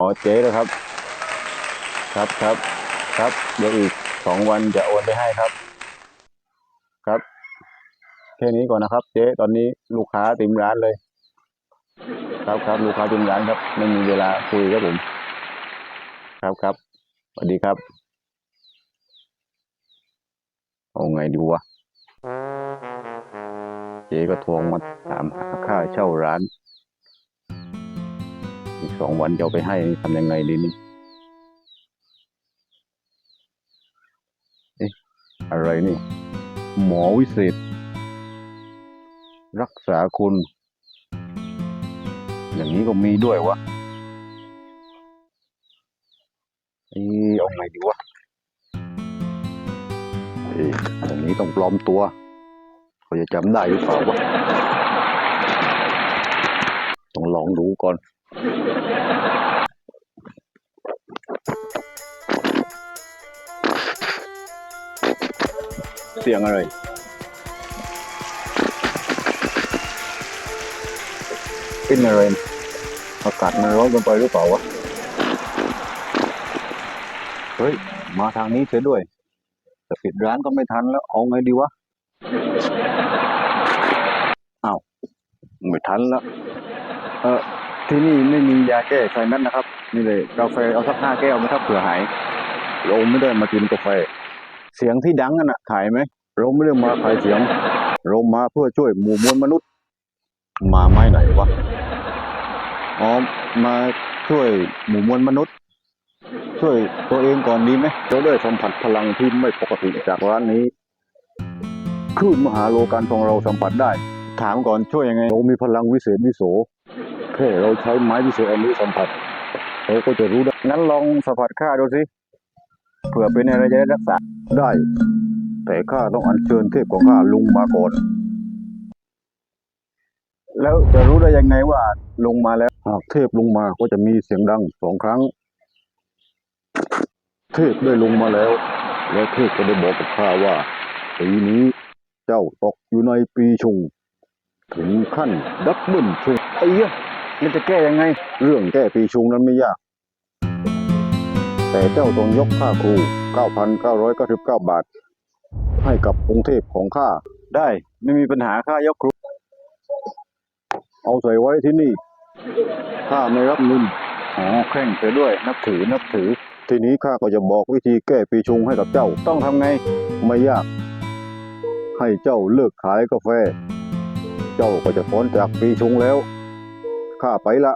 อ๋อเจ๊แล้วครับ ครับครับครับ เดี๋ยวอีกสองวันจะโอนไปให้ครับ ครับแค่นี้ก่อนนะครับ เจ๊ตอนนี้ลูกค้าเต็มร้านเลย ครับครับลูกค้าเต็มร้านครับ ไม่มีเวลาคุยครับผม ครับครับสวัสดีครับเอาไงดีวะเจ๊ก็ทวงมาถามหาค่าเช่าร้าน อีกสองวันจะเอาไปให้ทำยังไงดีนี่เอ๊ะอะไรนี่ หมอวิเศษ รักษาคุณ อย่างนี้ก็มีด้วยวะเอ้ยเอาไงดีวะเอ้ยอย่างนี้ต้องปลอมตัวเขาจะจำได้หรือเปล่าวะต้องลองดูก่อน เสียงอะไร เป็นอะไร อากาศมันร้อนเกินไปหรือเปล่าวะ เฮ้ย มาทางนี้เสียด้วยแต่ปิดร้านก็ไม่ทันแล้ว เอาไงดีวะอ้าวไม่ทันแล้ว เออ ที่นี่ไม่มียาแก้ไขนั้นนะครับ นี่เลยกาแฟเอาสักห้าแก้วไมครับเผื่อหายเราไม่ได้มากินกาแฟ เสียงที่ดังนั่นน่ะขายไหมเราไม่ได้มาขายเสียงเรามาเพื่อช่วยหมู่มวลมนุษย์ มาไม่ไหนวะอ๋อมาช่วยหมู่มวลมนุษย์ ช่วยตัวเองก่อนดีไหมเราได้สัมผัสพลังที่ไม่ปกติจากร้านนี้คลื่นมหาโลกันของเราสัมผัสได้ ถามก่อนช่วยยังไงเรามีพลังวิเศษวิโส แค่เราใช้ไม้วิเศษอันนี้สัมผัสเราก็จะรู้ได้งั้นลองสัมผัสข้าดูสิเผื่อเป็นอะไรจะได้รักษาได้ แต่ข้าต้องอัญเชิญเทพของข้าลุงมาก่อนแล้วจะรู้ได้ยังไงว่าลงมาแล้ว หากเทพลงมาก็จะมีเสียงดังสองครั้ง เทพได้ลงมาแล้ว แล้วเทพก็ได้บอกกับข้าว่าปีนี้เจ้าตกอยู่ในปีชง ถึงขั้นดับเบิลชงไอ้ มันจะแก้ยังไง เรื่องแก้ปีชุงนั้นไม่ยาก แต่เจ้าต้องยกค่าครู 9,999 บาท ให้กับองค์เทพของข้า ได้ไม่มีปัญหาค่ายกครู เอาใส่ไว้ที่นี่ข้าไม่รับเงินอ๋อแข่งเสียด้วยนับถือนับถือ ทีนี้ข้าก็จะบอกวิธีแก้ปีชงให้กับเจ้าต้องทำไง ไม่ยาก ให้เจ้าเลิกขายกาแฟ เจ้าก็จะพ้นจากปีชงแล้ว ข้าไปละ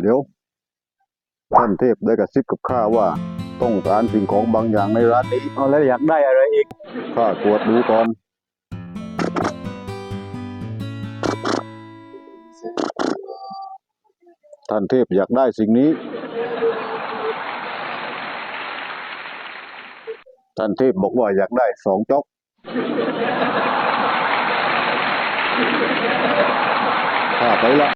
เดี๋ยว ท่านเทพได้กระซิบกับข้าว่า ต้องการสิ่งของบางอย่างในร้านนี้เอาแล้วอยากได้อะไรอีก ข้าตรวจดูก่อน ท่านเทพอยากได้สิ่งนี้ ท่านเทพบอกว่าอยากได้สองจ๊อก ข้าไปละ